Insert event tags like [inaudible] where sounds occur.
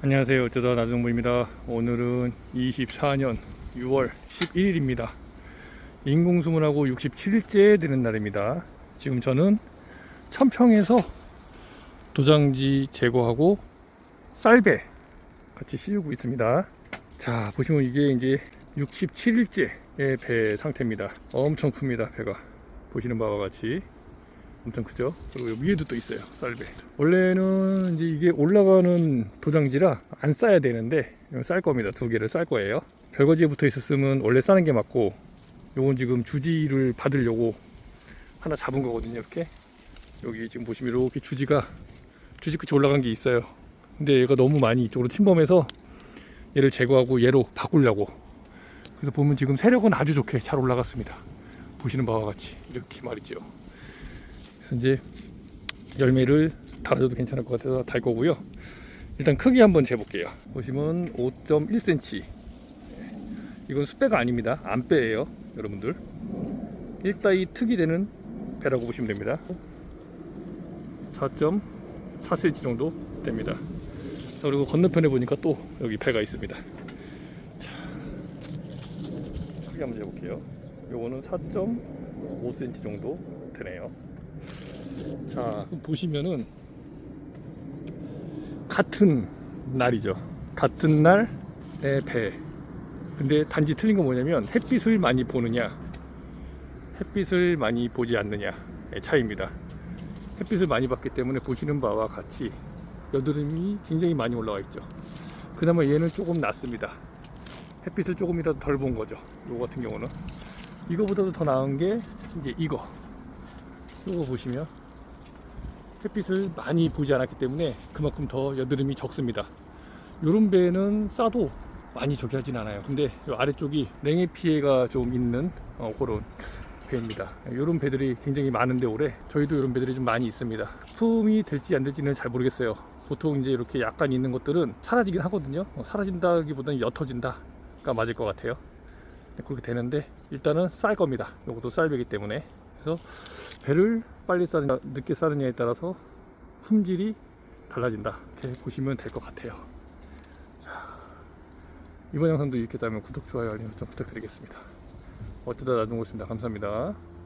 안녕하세요. 어쩌다 나정부입니다. 오늘은 24년 6월 11일입니다. 인공수문하고 67일째 되는 날입니다. 지금 저는 천평에서 도장지 제거하고 쌀배 같이 씌우고 있습니다. 자, 보시면 이게 이제 67일째의 배 상태입니다. 엄청 큽니다, 배가. 보시는 바와 같이 엄청 크죠? 그리고 위에도 또 있어요, 쌀배. 원래는 이제 이게 올라가는 도장지라 안 싸야 되는데 쌀 겁니다. 두 개를 쌀 거예요. 별거지에 붙어 있었으면 원래 싸는 게 맞고 요건 지금 주지를 받으려고 하나 잡은 거거든요, 이렇게. 여기 지금 보시면 이렇게 주지가 주지 끝이 올라간 게 있어요. 근데 얘가 너무 많이 이쪽으로 침범해서 얘를 제거하고 얘로 바꾸려고. 그래서 보면 지금 세력은 아주 좋게 잘 올라갔습니다. 보시는 바와 같이 이렇게 말이죠. 그래서 이제 열매를 달아줘도 괜찮을 것 같아서 달 거고요. 일단 크기 한번 재볼게요. 보시면 5.1cm. 이건 숫배가 아닙니다. 안배예요, 여러분들. 1따위 특이 되는 배라고 보시면 됩니다. 4.4cm 정도 됩니다. 자, 그리고 건너편에 보니까 또 여기 배가 있습니다. 자, 크기 한번 재볼게요. 요거는 4.5cm 정도 되네요. 자, [laughs] 보시면은 같은 날이죠. 같은 날의 배. 근데 단지 틀린 건 뭐냐면 햇빛을 많이 보느냐, 햇빛을 많이 보지 않느냐의 차이입니다. 햇빛을 많이 봤기 때문에 보시는 바와 같이 여드름이 굉장히 많이 올라와 있죠. 그나마 얘는 조금 낫습니다. 햇빛을 조금이라도 덜 본 거죠. 요거 같은 경우는. 이거보다도 더 나은 게 이제 이거. 요거 보시면 햇빛을 많이 보지 않았기 때문에 그만큼 더 여드름이 적습니다. 요런 배는 싸도 많이 저기 하진 않아요. 근데 요 아래쪽이 냉해 피해가 좀 있는 어, 그런 배입니다. 이런 배들이 굉장히 많은데 올해 저희도 이런 배들이 좀 많이 있습니다. 품이 될지 안 될지는 잘 모르겠어요. 보통 이제 이렇게 약간 있는 것들은 사라지긴 하거든요. 어, 사라진다기보다는 옅어진다가 맞을 것 같아요. 네, 그렇게 되는데 일단은 쌀 겁니다. 이것도 쌀배기 때문에 그래서 배를 빨리 싸느냐 늦게 싸느냐에 따라서 품질이 달라진다. 이렇게 보시면 될 것 같아요. 자, 이번 영상도 이렇게 다면 구독, 좋아요, 알림 설정 부탁드리겠습니다. 어쩌다 나중에 오겠습니다. 감사합니다.